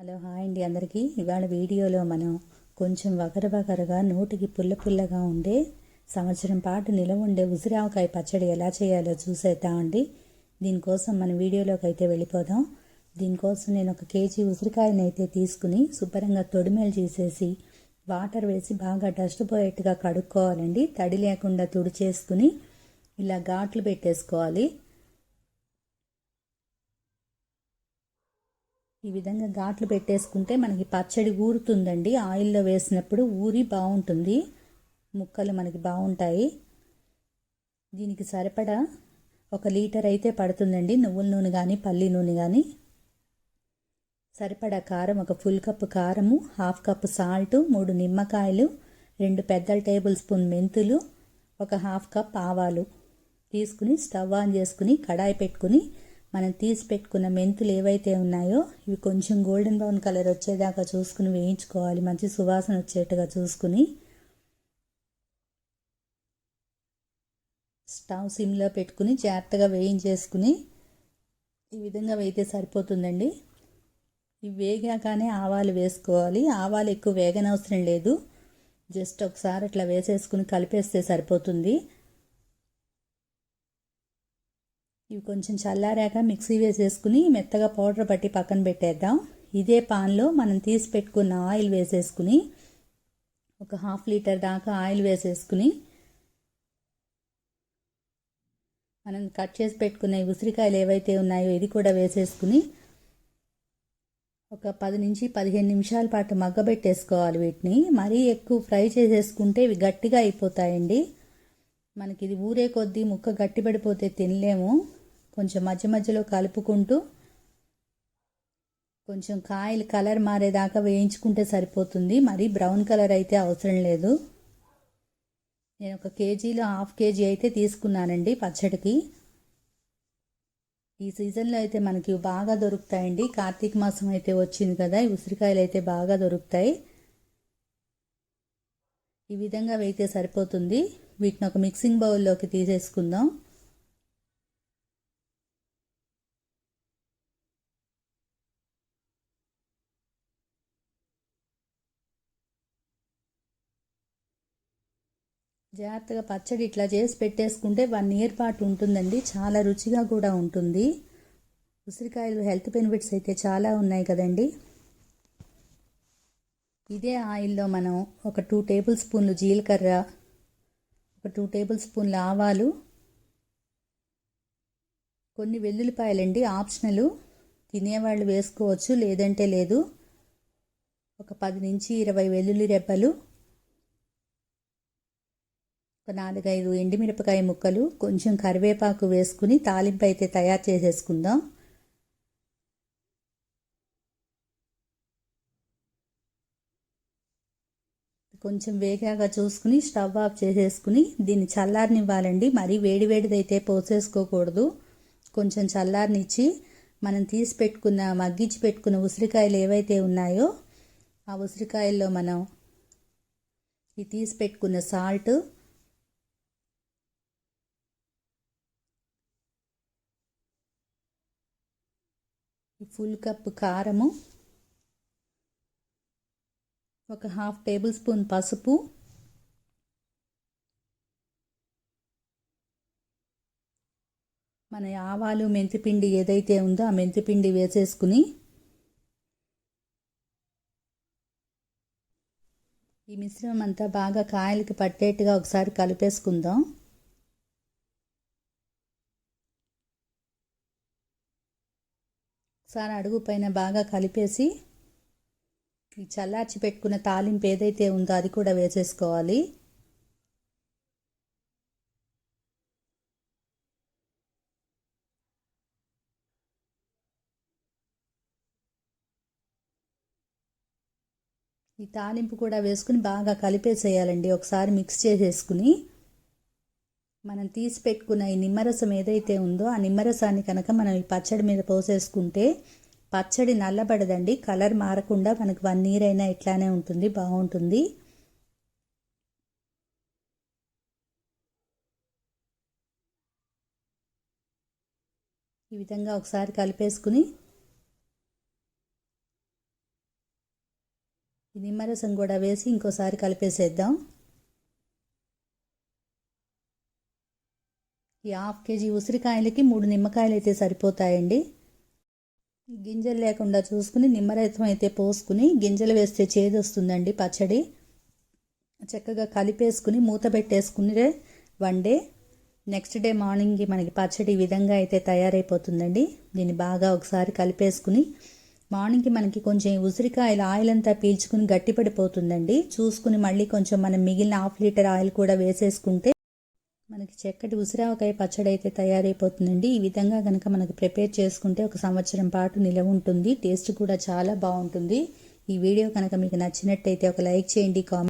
Hello hi అండి అందరికీ. ఇవాళ వీడియోలో మనం కొంచెం వగరవగరగా నోటికి పుల్ల పుల్లగా ఉండే సంవత్సరం పాటు నిలవ ఉండే ఉసిరావకాయ పచ్చడి ఎలా చేయాలో చూసేద్దామండి దీనికోసం మనం వీడియోలోకి అయితే వెళ్ళిపోదాం. దీనికోసం నేను ఒక కేజీ ఉసిరికాయని అయితే తీసుకుని శుభ్రంగా తొడిమేలు చేసేసి వాటర్ వేసి బాగా డస్ట్ పోయేట్టుగా కడుక్కోవాలండి. తడి లేకుండా తుడిచేసుకుని ఇలా ఘాట్లు పెట్టేసుకోవాలి. ఈ విధంగా ఘాట్లు పెట్టేసుకుంటే మనకి పచ్చడి ఊరుతుందండి. ఆయిల్లో వేసినప్పుడు ఊరి బాగుంటుంది. ముక్కలు మనకి బాగుంటాయి. దీనికి సరిపడా ఒక లీటర్ అయితే పడుతుందండి. నువ్వుల నూనె కానీ పల్లి నూనె కానీ సరిపడా కారం ఒక ఫుల్ కప్పు కారము హాఫ్ కప్పు సాల్ట్ మూడు నిమ్మకాయలు రెండు పెద్ద టేబుల్ స్పూన్ మెంతులు ఒక హాఫ్ కప్ ఆవాలు. తీసుకుని స్టవ్ ఆన్ చేసుకుని కడాయి పెట్టుకుని మనం తీసి పెట్టుకున్న మెంతులు ఏవైతే ఉన్నాయో ఇవి కొంచెం గోల్డెన్ బ్రౌన్ కలర్ వచ్చేదాకా చూసుకుని వేయించుకోవాలి. మంచి సువాసన వచ్చేట్టుగా చూసుకుని. స్టవ్ సిమ్లో పెట్టుకుని జాగ్రత్తగా వేయించేసుకుని ఈ విధంగా వేయితే సరిపోతుందండి. ఇవి వేగాకనే ఆవాలు వేసుకోవాలి. ఆవాలు ఎక్కువ వేగనవసరం లేదు. జస్ట్ ఒకసారి అట్లా వేసేసుకుని కలిపేస్తే సరిపోతుంది. ఇవి కొంచెం చల్లారాక మిక్సీ వేసేసుకుని మెత్తగా పౌడర్ పట్టి పక్కన పెట్టేద్దాం. ఇదే పాన్లో మనం తీసి పెట్టుకున్న ఆయిల్ వేసేసుకుని ఒక హాఫ్ లీటర్ దాకా ఆయిల్ వేసేసుకుని మనం కట్ చేసి పెట్టుకున్న ఉసిరికాయలు ఏవైతే ఉన్నాయో ఇది కూడా వేసేసుకుని ఒక పది నుంచి పదిహేను నిమిషాల పాటు మగ్గబెట్టేసుకోవాలి వీటిని. మరీ ఎక్కువ ఫ్రై చేసేసుకుంటే ఇవి గట్టిగా అయిపోతాయండి. మనకి ఇది ఊరే కొద్దీ ముక్క గట్టిపడిపోతే తినలేము. కొంచెం మధ్య మధ్యలో కలుపుకుంటూ కొంచెం కాయలు కలర్ మారేదాకా వేయించుకుంటే సరిపోతుంది. మరి బ్రౌన్ కలర్ అయితే అవసరం లేదు. నేను ఒక కేజీలో హాఫ్ కేజీ అయితే తీసుకున్నానండి పచ్చడికి. ఈ సీజన్లో అయితే మనకి బాగా దొరుకుతాయండి. కార్తీక మాసం అయితే వచ్చింది కదా ఈ ఉసిరికాయలు అయితే బాగా దొరుకుతాయి. ఈ విధంగా వేయితే సరిపోతుంది. వీటిని ఒక మిక్సింగ్ బౌల్లోకి తీసేసుకుందాం. జాగ్రత్తగా పచ్చడి ఇట్లా చేసి పెట్టేసుకుంటే వన్ ఇయర్ పాటు ఉంటుందండి. చాలా రుచిగా కూడా ఉంటుంది. ఉసిరికాయలు హెల్త్ బెనిఫిట్స్ అయితే చాలా ఉన్నాయి కదండి. ఇదే ఆయిల్లో మనం ఒక టూ టేబుల్ స్పూన్లు జీలకర్ర ఒక టూ టేబుల్ స్పూన్లు ఆవాలు కొన్ని వెల్లుల్లిపాయలండి ఆప్షనల్. తినేవాళ్ళు వేసుకోవచ్చు లేదంటే లేదు. ఒక పది నుంచి ఇరవై వెల్లుల్లి రెబ్బలు ఒక నాలుగైదు ఎండుమిరపకాయ ముక్కలు కొంచెం కరివేపాకు వేసుకుని తాలింపు అయితే తయారు చేసేసుకుందాం. కొంచెం వేగాగా చూసుకుని స్టవ్ ఆఫ్ చేసేసుకుని దీన్ని చల్లారనివ్వాలండి. మరీ వేడివేడిదైతే పోసేసుకోకూడదు. కొంచెం చల్లారనిచ్చి మనం తీసి పెట్టుకున్న మగ్గించి పెట్టుకున్న ఉసిరికాయలు ఏవైతే ఉన్నాయో ఆ ఉసిరికాయల్లో మనం ఈ తీసి పెట్టుకున్న సాల్ట్ ఫుల్ కప్ కారము ఒక హాఫ్ టేబుల్ స్పూన్ పసుపు మన ఆవాలు మెంతిపిండి ఏదైతే ఉందో ఆ మెంతిపిండి వేసేసుకుని ఈ మిశ్రమం అంతా బాగా కాయలకి పట్టేట్టుగా ఒకసారి కలిపేసుకుందాం. ఒకసారి అడుగు పైన బాగా కలిపేసి ఈ చల్లార్చి పెట్టుకున్న తాలింపు ఏదైతే ఉందో అది కూడా వేసేసుకోవాలి. ఈ తాలింపు కూడా వేసుకుని బాగా కలిపేసేయాలండి. ఒకసారి మిక్స్ చేసేసుకుని మనం తీసి పెట్టుకున్న ఈ నిమ్మరసం ఏదైతే ఉందో ఆ నిమ్మరసాన్ని కనుక మనం ఈ పచ్చడి మీద పోసేసుకుంటే పచ్చడి నల్లబడదండి కలర్ మారకుండా మనకు వన్ ఇయర్ అయినా ఇట్లానే ఉంటుంది బాగుంటుంది. ఈ విధంగా ఒకసారి కలిపేసుకుని ఈ నిమ్మరసం కూడా వేసి ఇంకోసారి కలిపేసేద్దాం. ఈ హాఫ్ కేజీ ఉసిరికాయలకి మూడు నిమ్మకాయలు అయితే సరిపోతాయండి. గింజలు లేకుండా చూసుకుని నిమ్మరసం అయితే పోసుకుని గింజలు వేస్తే చేదు వస్తుందండి పచ్చడి. చక్కగా కలిపేసుకుని మూత పెట్టేసుకుని వన్ డే నెక్స్ట్ డే మార్నింగ్కి మనకి పచ్చడి ఈ విధంగా అయితే తయారైపోతుందండి. దీన్ని బాగా ఒకసారి కలిపేసుకుని మార్నింగ్కి మనకి కొంచెం ఉసిరికాయలు ఆయిల్ అంతా పీల్చుకుని గట్టిపడిపోతుందండి. చూసుకుని మళ్ళీ కొంచెం మనం మిగిలిన హాఫ్ లీటర్ ఆయిల్ కూడా వేసేసుకుంటే మనకి చక్కటి ఉసిరావకాయ పచ్చడి అయితే తయారైపోతుందండి. ఈ విధంగా కనుక మనకి ప్రిపేర్ చేసుకుంటే ఒక సంవత్సరం పాటు నిలవ ఉంటుంది. టేస్ట్ కూడా చాలా బాగుంటుంది. ఈ వీడియో కనుక మీకు నచ్చినట్టయితే ఒక లైక్ చేయండి కామెంట్